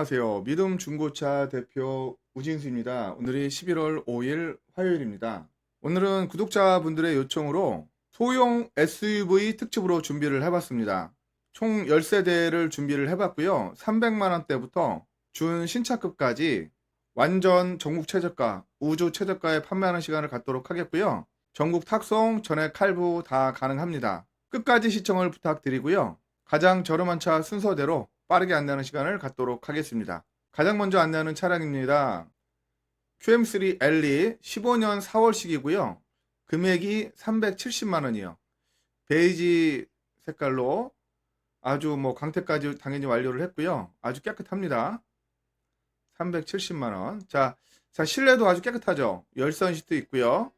안녕하세요. 믿음 중고차 대표 우진수입니다. 오늘이 11월 5일 화요일입니다. 오늘은 구독자분들의 요청으로 소형 SUV 특집으로 준비를 해봤습니다. 총 10세대를 준비를 해봤고요. 300만원대부터 준 신차급까지 완전 전국 최저가, 우주 최저가에 판매하는 시간을 갖도록 하겠고요. 전국 탁송, 전액 칼부 다 가능합니다. 끝까지 시청을 부탁드리고요. 가장 저렴한 차 순서대로 빠르게 안내하는 시간을 갖도록 하겠습니다. 가장 먼저 안내하는 차량입니다. QM3 L2 15년 4월식이고요. 금액이 370만 원이요. 베이지 색깔로 아주 뭐 광택까지 당연히 완료를 했고요. 아주 깨끗합니다. 370만 원. 자, 자, 실내도 아주 깨끗하죠. 열선 시트 있고요.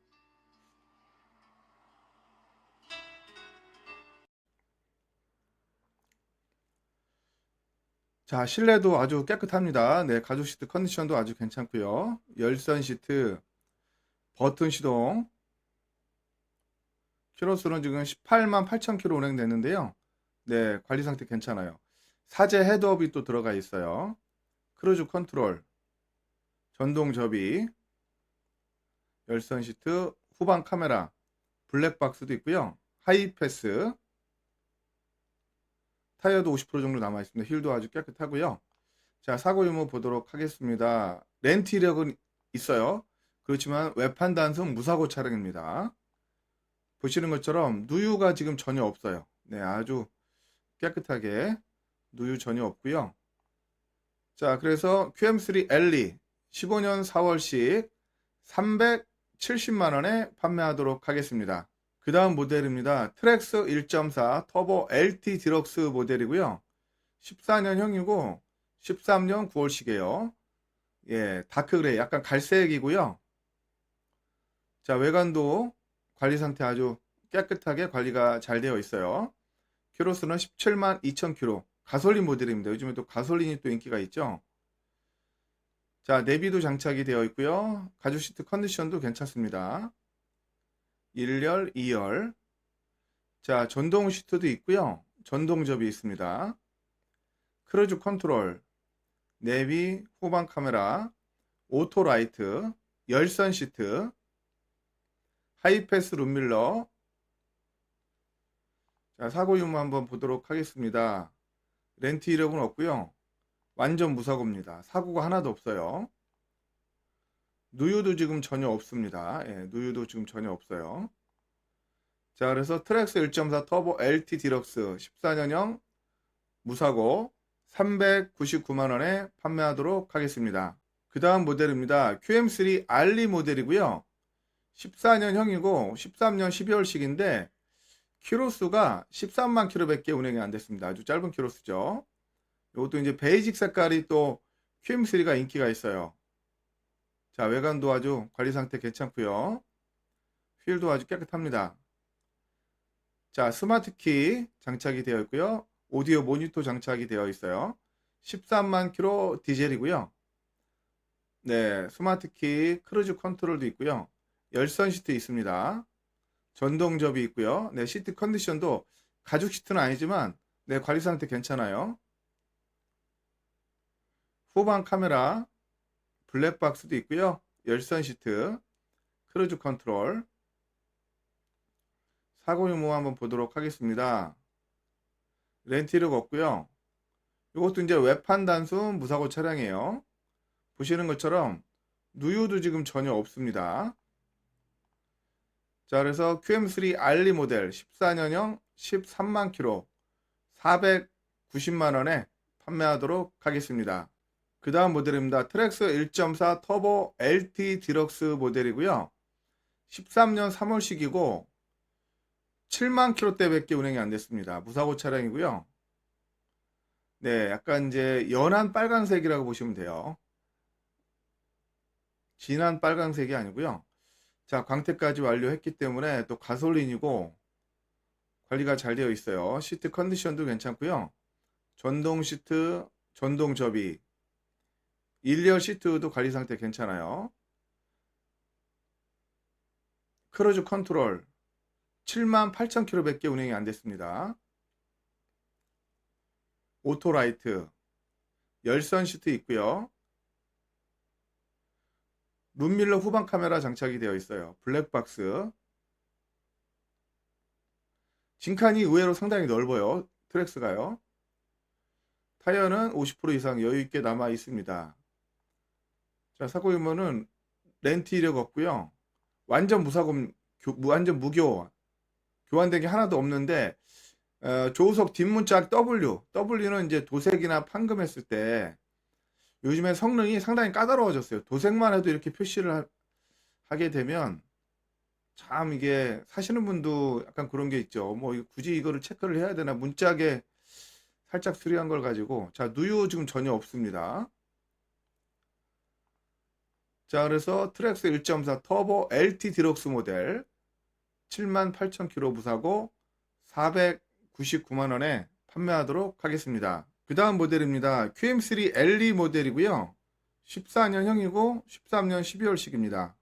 자, 실내도 아주 깨끗합니다. 네, 가죽 시트 컨디션도 아주 괜찮고요. 열선 시트, 버튼 시동. 키로수는 지금 18만 8천 킬로 운행됐는데요. 네, 관리 상태 괜찮아요. 사제 헤드업이 또 들어가 있어요. 크루즈 컨트롤, 전동 접이, 열선 시트, 후방 카메라, 블랙박스도 있고요. 하이패스, 타이어도 50% 정도 남아 있습니다. 휠도 아주 깨끗하고요. 자, 사고 유무 보도록 하겠습니다. 렌트 이력은 있어요. 그렇지만 외판 단순 무사고 차량입니다. 보시는 것처럼 누유가 지금 전혀 없어요. 네, 아주 깨끗하게 누유 전혀 없고요. 자, 그래서 QM3 L2 15년 4월식 370만 원에 판매하도록 하겠습니다. 그 다음 모델입니다. 트랙스 1.4 터보 LT 디럭스 모델이고요. 14년형이고 13년 9월식이에요. 예, 다크 그레이 약간 갈색이고요. 자, 외관도 관리 상태 아주 깨끗하게 관리가 잘 되어 있어요. 키로수는 17만 2천 킬로. 가솔린 모델입니다. 요즘에 또 가솔린이 또 인기가 있죠. 자, 내비도 장착이 되어 있고요. 가죽 시트 컨디션도 괜찮습니다. 1열, 2열. 자, 전동 시트도 있고요. 전동 접이 있습니다. 크루즈 컨트롤, 내비, 후방 카메라, 오토 라이트, 열선 시트, 하이패스 룸밀러. 자, 사고 유무 한번 보도록 하겠습니다. 렌트 이력은 없고요. 완전 무사고입니다. 사고가 하나도 없어요. 누유도 지금 전혀 없습니다. 예, 누유도 지금 전혀 없어요. 자, 그래서 트랙스 1.4 터보 LT 디럭스 14년형 무사고 399만원에 판매하도록 하겠습니다. 그 다음 모델입니다. QM3 알리 모델이고요. 14년형이고 13년 12월식인데 키로수가 13만 킬로밖에 운행이 안 됐습니다. 아주 짧은 키로수죠. 이것도 이제 베이직 색깔이 또 QM3가 인기가 있어요. 자, 외관도 아주 관리 상태 괜찮고요. 휠도 아주 깨끗합니다. 자, 스마트 키 장착이 되어 있고요. 오디오 모니터 장착이 되어 있어요. 13만 킬로 디젤이고요. 네, 스마트 키 크루즈 컨트롤도 있고요. 열선 시트 있습니다. 전동 접이 있고요. 네, 시트 컨디션도 가죽 시트는 아니지만 네, 관리 상태 괜찮아요. 후방 카메라 블랙박스도 있고요. 열선 시트, 크루즈 컨트롤, 사고 유무 한번 보도록 하겠습니다. 렌티력 없고요. 이것도 이제 외판 단순 무사고 차량이에요. 보시는 것처럼 누유도 지금 전혀 없습니다. 자, 그래서 QM3 알리 모델 14년형 13만 킬로 490만 원에 판매하도록 하겠습니다. 그 다음 모델입니다. 트랙스 1.4 터보 LT 디럭스 모델이고요. 13년 3월식이고 7만 킬로대밖에 운행이 안 됐습니다. 무사고 차량이고요. 네, 약간 이제 연한 빨간색이라고 보시면 돼요. 진한 빨간색이 아니고요. 자, 광택까지 완료했기 때문에 또 가솔린이고 관리가 잘 되어 있어요. 시트 컨디션도 괜찮고요. 전동 시트, 전동 접이, 1열 시트도 관리 상태 괜찮아요. 크루즈 컨트롤 7만 8천 킬로밖에 운행이 안 됐습니다. 오토라이트 열선 시트 있고요. 룸밀러 후방 카메라 장착이 되어 있어요. 블랙박스. 진칸이 의외로 상당히 넓어요. 트랙스가요. 타이어는 50% 이상 여유 있게 남아 있습니다. 자, 사고 유무는 렌트 이력 없고요. 완전 무사고 교- 완전 무교 교환된 게 하나도 없는데 어, 조우석 뒷문짝 W W는 이제 도색이나 판금했을 때 요즘에 성능이 상당히 까다로워졌어요. 도색만 해도 이렇게 표시를 하, 하게 되면 참 이게 사시는 분도 약간 그런 게 있죠. 뭐 굳이 이거를 체크를 해야 되나 문짝에 살짝 수리한 걸 가지고 자 누유 지금 전혀 없습니다. 자 그래서 트랙스 1.4 터보 LT 디럭스 모델 78,000km 무사고 499만 원에 판매하도록 하겠습니다. 그 다음 모델입니다. QM3 LE 모델이고요. 14년형이고 13년 12월식입니다.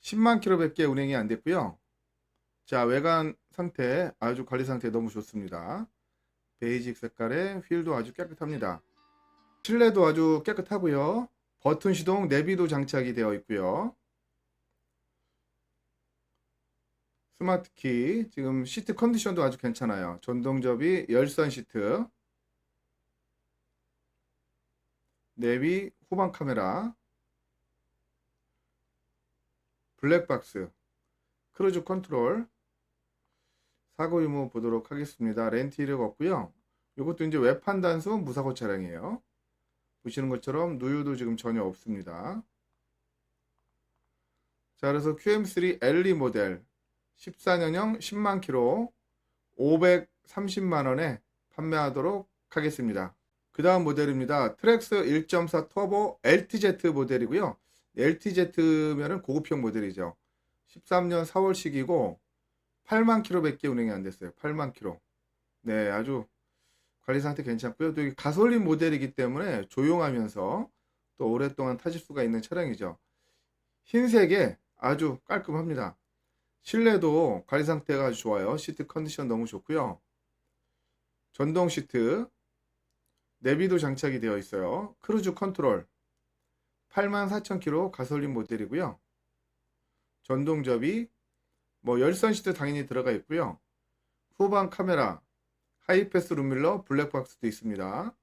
10만 킬로밖에 운행이 안 됐고요. 자 외관 상태 아주 관리 상태 너무 좋습니다. 베이직 색깔의 휠도 아주 깨끗합니다. 실내도 아주 깨끗하고요. 버튼 시동 내비도 장착이 되어 있고요. 스마트 키 지금 시트 컨디션도 아주 괜찮아요. 전동접이 열선 시트 내비 후방 카메라 블랙박스 크루즈 컨트롤 사고 유무 보도록 하겠습니다. 렌트 이력 없고요. 이것도 이제 외판 단수 무사고 차량이에요. 보시는 것처럼 누유도 지금 전혀 없습니다. 자, 그래서 QM3 LE 모델 14년형 10만 킬로 530만 원에 판매하도록 하겠습니다. 그 다음 모델입니다. 트랙스 1.4 터보 LTZ 모델이고요. LTZ면은 고급형 모델이죠. 13년 4월식이고 8만 킬로밖에 운행이 안 됐어요. 8만 킬로. 네, 아주 관리 상태 괜찮고요. 또 가솔린 모델이기 때문에 조용하면서 또 오랫동안 타실 수가 있는 차량이죠. 흰색에 아주 깔끔합니다. 실내도 관리 상태가 아주 좋아요. 시트 컨디션 너무 좋고요. 전동 시트, 내비도 장착이 되어 있어요. 크루즈 컨트롤, 84,000km 가솔린 모델이고요. 전동 접이, 뭐 열선 시트 당연히 들어가 있고요. 후방 카메라, 하이패스 룸밀러, 블랙박스도 있습니다.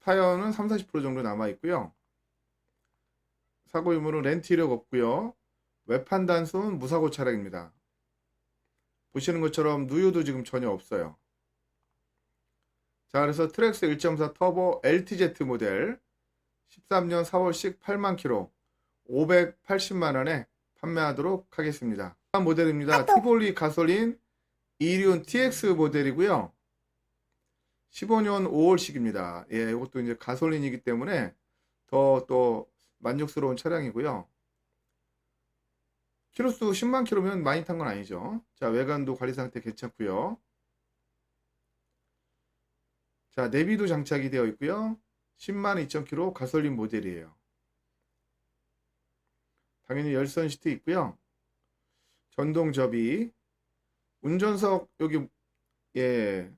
타이어는 3, 40% 정도 남아 있고요. 사고 유무는 렌트 이력 없고요. 외판 단순 무사고 차량입니다. 보시는 것처럼 누유도 지금 전혀 없어요. 자, 그래서 트랙스 1.4 터보 LTZ 모델 13년 4월식 8만 킬로 580만 원에 판매하도록 하겠습니다. 다음 모델입니다. 티볼리 가솔린 이륜 TX 모델이고요. 15년 5월식입니다. 예, 이것도 이제 가솔린이기 때문에 더 또 만족스러운 차량이고요. 키로수 10만 킬로면 많이 탄 건 아니죠. 자, 외관도 관리 상태 괜찮고요. 자, 내비도 장착이 되어 있고요. 10만 2천 킬로 가솔린 모델이에요. 당연히 열선 시트 있고요. 전동 접이 운전석 여기 예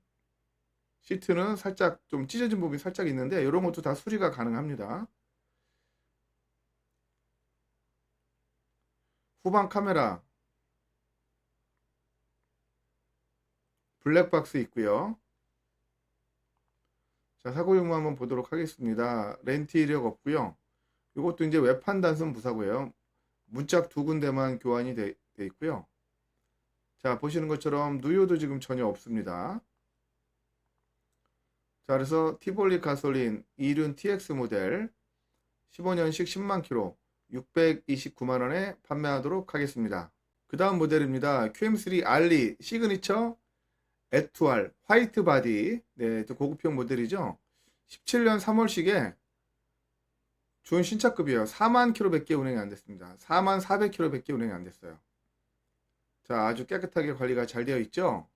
시트는 살짝 좀 찢어진 부분이 살짝 있는데 이런 것도 다 수리가 가능합니다. 후방 카메라 블랙박스 있고요. 자, 사고 유무 한번 보도록 하겠습니다. 렌트 이력 없고요. 이것도 이제 외판 단순 무사고요. 문짝 두 군데만 교환이 돼, 돼 있고요. 자, 보시는 것처럼 누유도 지금 전혀 없습니다. 자, 그래서 티볼리 가솔린 이륜 TX 모델 15년식 10만 킬로 629만 원에 판매하도록 하겠습니다. 그 다음 모델입니다. QM3 알리 시그니처 에투알 화이트 바디 네, 또 고급형 모델이죠. 17년 3월식에 좋은 신차급이에요. 4만 킬로밖에 운행이 안 됐습니다. 4만 400 킬로밖에 운행이 안 됐어요. 자, 아주 깨끗하게 관리가 잘 되어 있죠.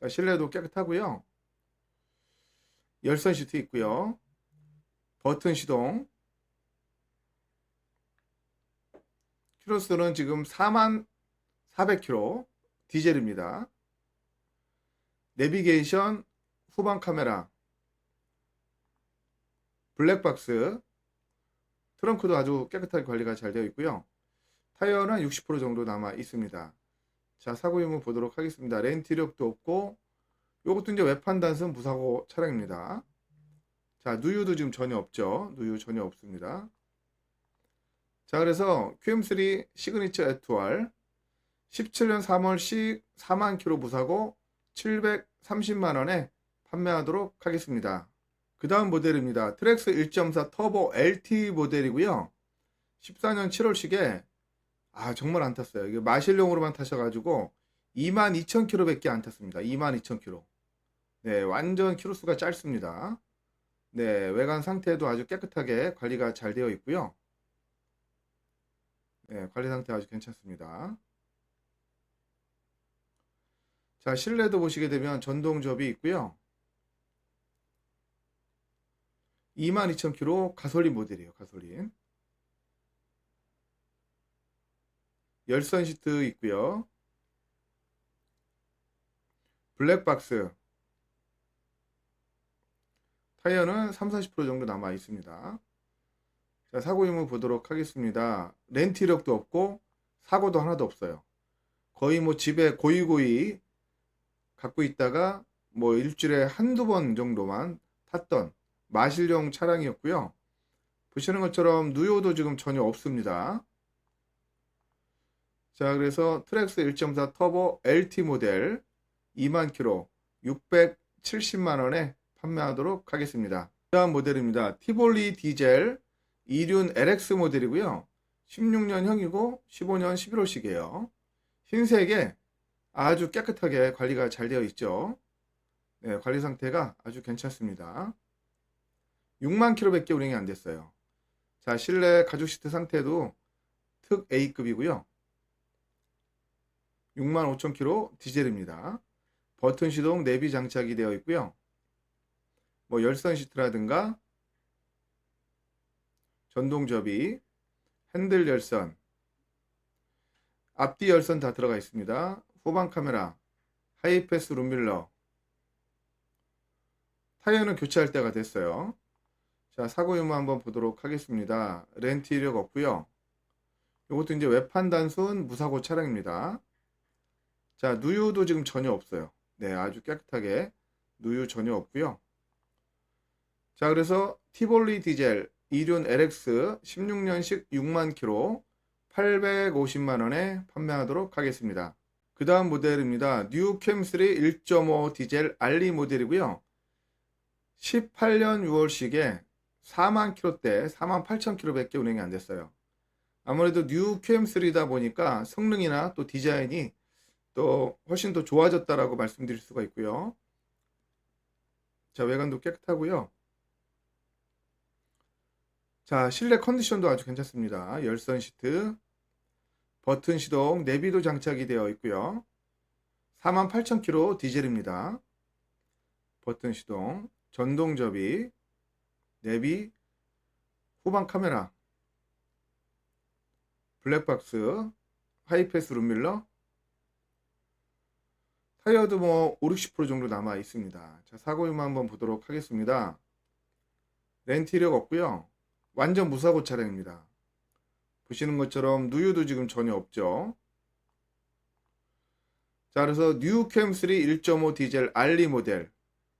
자, 실내도 깨끗하고요. 열선 시트 있고요. 버튼 시동. 키로수는 지금 4만 400km 디젤입니다. 내비게이션 후방 카메라, 블랙박스, 트렁크도 아주 깨끗하게 관리가 잘 되어 있고요. 타이어는 60% 정도 남아 있습니다. 자, 사고 유무 보도록 하겠습니다. 렌트 이력도 없고, 요것도 이제 외판 단순 무사고 차량입니다. 자, 누유도 지금 전혀 없죠. 누유 전혀 없습니다. 자, 그래서 QM3 시그니처 에투알 17년 3월씩 4만 킬로 무사고 730만 원에 판매하도록 하겠습니다. 그 다음 모델입니다. 트랙스 1.4 터보 LT 모델이고요. 14년 7월식에 아 정말 안 탔어요. 이게 마실용으로만 타셔가지고 22,000km 밖에 안 탔습니다. 22,000km. 네, 완전 키로수가 짧습니다. 네, 외관 상태도 아주 깨끗하게 관리가 잘 되어 있고요. 네, 관리 상태 아주 괜찮습니다. 자, 실내도 보시게 되면 전동 접이 있고요. 22,000km 가솔린 모델이에요. 가솔린. 열선 시트 있고요. 블랙박스. 타이어는 3, 40% 정도 남아 있습니다. 자, 사고 유무 보도록 하겠습니다. 렌트 이력도 없고 사고도 하나도 없어요. 거의 뭐 집에 고이고이 갖고 있다가 뭐 일주일에 한두 번 정도만 탔던 마실용 차량이었고요. 보시는 것처럼 누요도 지금 전혀 없습니다. 자, 그래서 트랙스 1.4 터보 LT 모델 2만 킬로 670만 원에 판매하도록 하겠습니다. 다음 모델입니다. 티볼리 디젤 2륜 LX 모델이고요. 16년형이고 15년 11월식이에요. 흰색에 아주 깨끗하게 관리가 잘 되어 있죠. 네, 관리 상태가 아주 괜찮습니다. 6만 킬로밖에 운행이 안 됐어요. 자, 실내 가죽 시트 상태도 특 A급이고요. 6만 5천 킬로 디젤입니다. 버튼 시동 내비 장착이 되어 있고요. 뭐 열선 시트라든가 전동 접이, 핸들 열선, 앞뒤 열선 다 들어가 있습니다. 후방 카메라, 하이패스 룸밀러, 타이어는 교체할 때가 됐어요. 자, 사고 유무 한번 보도록 하겠습니다. 렌트 이력 없고요. 이것도 이제 외판 단순 무사고 차량입니다. 자, 누유도 지금 전혀 없어요. 네, 아주 깨끗하게 누유 전혀 없고요. 자, 그래서 티볼리 디젤 2륜 LX 16년식 6만 킬로 850만 원에 판매하도록 하겠습니다. 그 다음 모델입니다. 뉴 캠3 1.5 디젤 알리 모델이고요. 18년 6월식에 4만 킬로대 4만 8천 킬로밖에 운행이 안 됐어요. 아무래도 뉴 QM3다 보니까 성능이나 또 디자인이 또 훨씬 더 좋아졌다라고 말씀드릴 수가 있고요. 자, 외관도 깨끗하고요. 자, 실내 컨디션도 아주 괜찮습니다. 열선 시트, 버튼 시동, 내비도 장착이 되어 있고요. 48,000km 디젤입니다. 버튼 시동, 전동 접이, 내비, 후방 카메라, 블랙박스, 하이패스 룸밀러, 타이어도 뭐 5, 60% 정도 남아 있습니다. 자, 사고 유무 한번 보도록 하겠습니다. 렌트 이력 없고요. 완전 무사고 차량입니다. 보시는 것처럼 누유도 지금 전혀 없죠. 자, 그래서 뉴캠3 1.5 디젤 알리 모델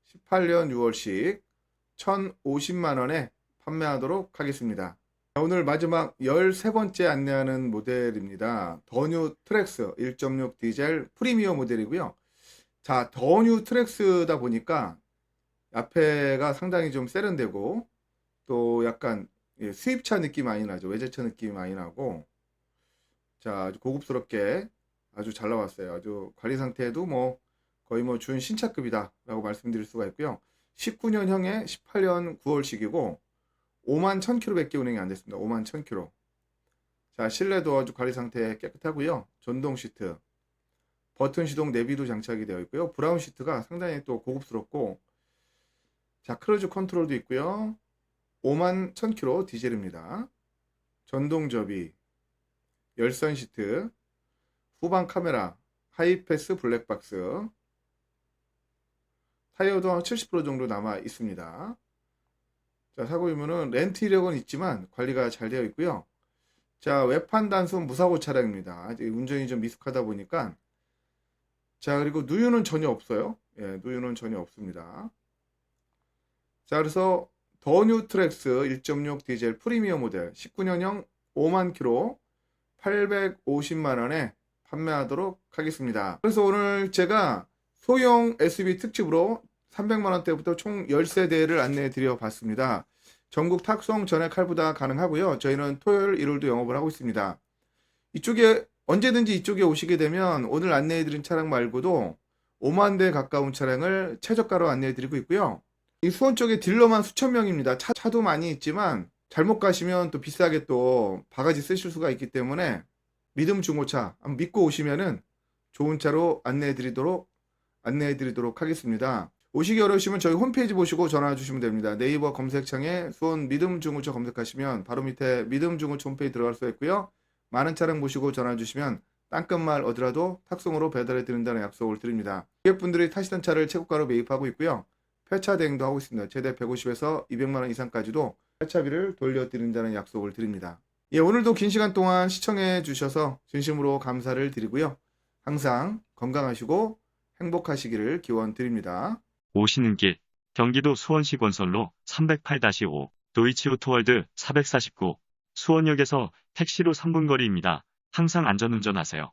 18년 6월식 1,050만 원에 판매하도록 하겠습니다. 자, 오늘 마지막 13번째 안내하는 모델입니다. 더뉴 트랙스 1.6 디젤 프리미엄 모델이고요. 자, 더뉴 트랙스다 보니까 앞에가 상당히 좀 세련되고 또 약간 예, 수입차 느낌 많이 나죠. 외제차 느낌 많이 나고 자 아주 고급스럽게 아주 잘 나왔어요. 아주 관리 상태도 뭐 거의 뭐 준 신차급이다라고 말씀드릴 수가 있고요. 19년형에 18년 9월식이고 5만 1000km밖에 운행이 안 됐습니다. 5만 1000km. 자 실내도 아주 관리 상태 깨끗하고요. 전동 시트, 버튼 시동 내비도 장착이 되어 있고요. 브라운 시트가 상당히 또 고급스럽고 자 크루즈 컨트롤도 있고요. 5만 1000km 디젤입니다. 전동 접이, 열선 시트, 후방 카메라, 하이패스 블랙박스, 타이어도 한 70% 정도 남아 있습니다. 자, 사고 유무는 렌트 이력은 있지만 관리가 잘 되어 있고요. 자, 외판 단순 무사고 차량입니다. 이제 운전이 좀 미숙하다 보니까 자, 그리고 누유는 전혀 없어요. 예, 누유는 전혀 없습니다. 자, 그래서 더 뉴 트랙스 1.6 디젤 프리미엄 모델 19년형 5만 킬로 850만 원에 판매하도록 하겠습니다. 그래서 오늘 제가 소형 SUV 특집으로 300만 원대부터 총 10세대를 안내해 드려 봤습니다. 전국 탁송 전액 할부 다 가능하고요. 저희는 토요일, 일요일도 영업을 하고 있습니다. 이쪽에 언제든지 이쪽에 오시게 되면 오늘 안내해 드린 차량 말고도 5만 대 가까운 차량을 최저가로 안내해 드리고 있고요. 이 수원 쪽에 딜러만 수천 명입니다. 차, 차도 많이 있지만 잘못 가시면 또 비싸게 또 바가지 쓰실 수가 있기 때문에 믿음 중고차 믿고 오시면은 좋은 차로 안내해 드리도록 안내해 드리도록 하겠습니다. 오시기 어려우시면 저희 홈페이지 보시고 전화 주시면 됩니다. 네이버 검색창에 수원 믿음 중고차 검색하시면 바로 밑에 믿음 중고차 홈페이지 들어갈 수 있고요. 많은 차량 보시고 전화 주시면 땅끝말 어디라도 탁송으로 배달해 드린다는 약속을 드립니다. 고객분들이 타시던 차를 최고가로 매입하고 있고요. 폐차 대행도 하고 있습니다. 최대 150에서 200만 원 이상까지도 폐차비를 돌려드린다는 약속을 드립니다. 예, 오늘도 긴 시간 동안 시청해 주셔서 진심으로 감사를 드리고요. 항상 건강하시고 행복하시기를 기원 드립니다. 오시는 길 경기도 수원시 권선로 308-5 도이치오토월드 449 수원역에서 택시로 3분 거리입니다. 항상 안전운전하세요.